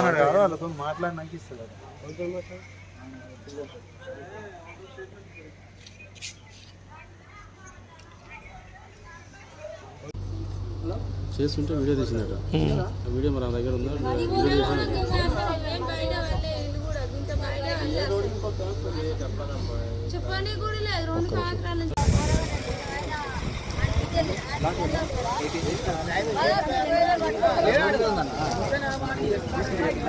వాళ్ళతో మాట్లాడినాక ఇస్తుంది చేస్తుంటే వీడియో తీసిందట. ఆ వీడియో మరి ఆ దగ్గర ఉందా? వీడియో తీసిన చెప్పండి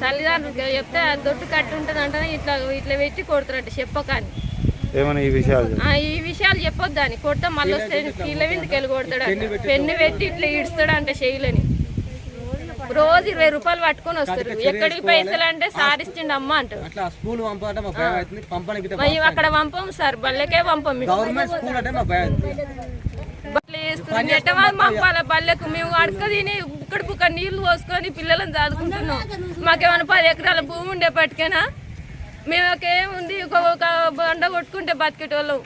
తల్లిదండ్రులు చెప్తే దొడ్డు కట్టి ఉంటుంది అంటే ఇట్లా ఇట్లా పెట్టి కొడతారంట చెప్పకని. ఏమైనా ఈ విషయాలు ఆ, ఈ విషయాలు చెప్పొద్దు అని కొడితే మళ్ళీ వస్తే కీళ్ళ విందుకు వెళ్ళి కొడతాడు పెన్ను పెట్టి ఇట్లా ఇడుస్తాడు అంట చేయలేని రోజు ఇరవై రూపాయలు పట్టుకొని వస్తారు. ఎక్కడికి పైసలు అంటే సారిస్తుండ అమ్మ అంటారు. అక్కడ పంపం సార్ బల్లకే పంపం మేము ఎట్టమా పంపాల బల్లెకు మేము అడక తిని ఇక్కడ బుక్క నీళ్ళు పోసుకొని పిల్లలను చదువుకుంటున్నాం. మాకేమైనా పది ఎకరాల భూమి ఉండేపటికేనా మేమకేముంది ఒక ఒక బండ కొట్టుకుంటే బతికేటోళ్ళం.